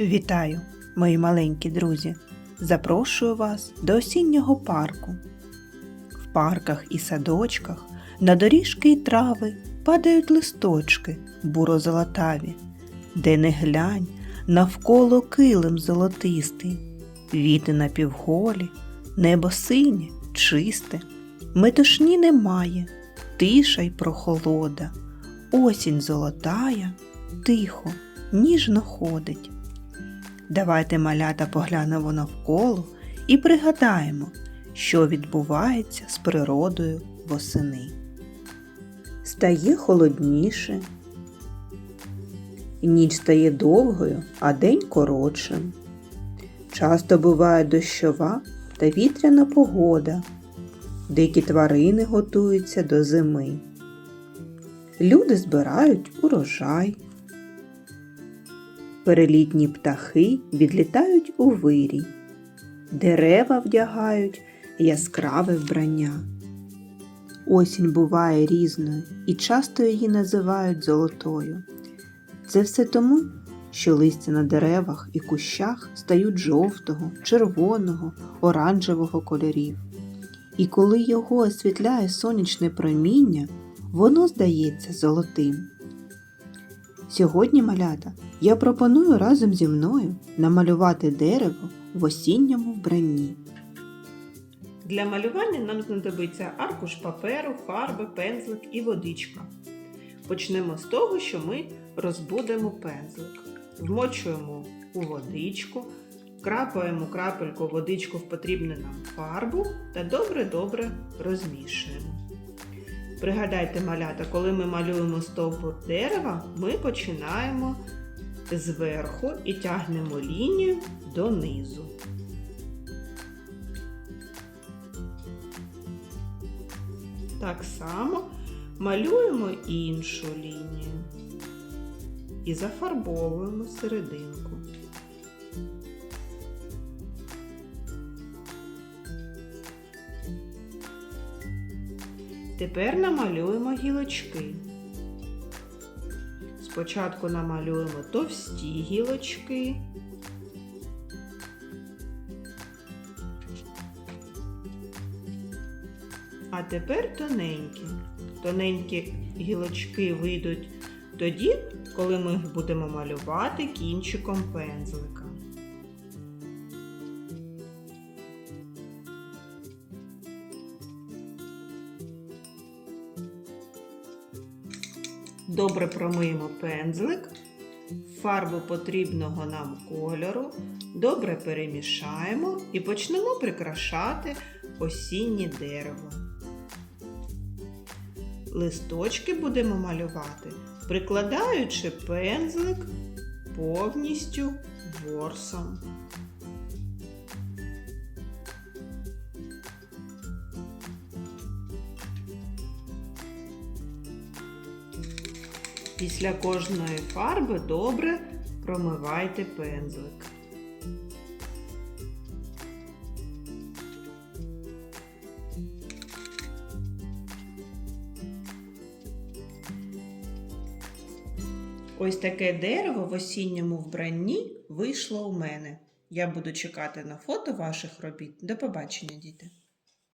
Вітаю, мої маленькі друзі! Запрошую вас до осіннього парку. В парках і садочках на доріжки й трави падають листочки буро-золотаві, де не глянь, навколо килим золотистий, віти напівголі, небо синє, чисте, метушні немає, тиша й прохолода, осінь золотая, тихо, ніжно ходить. Давайте малята поглянемо навколо і пригадаємо, що відбувається з природою восени. Стає холодніше, ніч стає довгою, а день коротшим. Часто буває дощова та вітряна погода. Дикі тварини готуються до зими. Люди збирають урожай. Перелітні птахи відлітають у вирій, дерева вдягають яскраве вбрання. Осінь буває різною і часто її називають золотою. Це все тому, що листя на деревах і кущах стають жовтого, червоного, оранжевого кольорів. І коли його освітляє сонячне проміння, воно здається золотим. Сьогодні, малята, я пропоную разом зі мною намалювати дерево в осінньому вбранні. Для малювання нам знадобиться аркуш паперу, фарби, пензлик і водичка. Почнемо з того, що ми розбудемо пензлик. Вмочуємо у водичку, крапаємо крапельку водичку в потрібну нам фарбу та добре-добре розмішуємо. Пригадайте, малята, коли ми малюємо стовбур дерева, ми починаємо зверху і тягнемо лінію донизу. Так само малюємо іншу лінію і зафарбовуємо серединку. Тепер намалюємо гілочки. Спочатку намалюємо товсті гілочки. А тепер тоненькі. Тоненькі гілочки вийдуть тоді, коли ми будемо малювати кінчиком пензлика. Добре промиємо пензлик, фарбу потрібного нам кольору, добре перемішаємо і почнемо прикрашати осіннє дерево. Листочки будемо малювати, прикладаючи пензлик повністю ворсом. Після кожної фарби добре промивайте пензлик. Ось таке дерево в осінньому вбранні вийшло у мене. Я буду чекати на фото ваших робіт. До побачення, діти!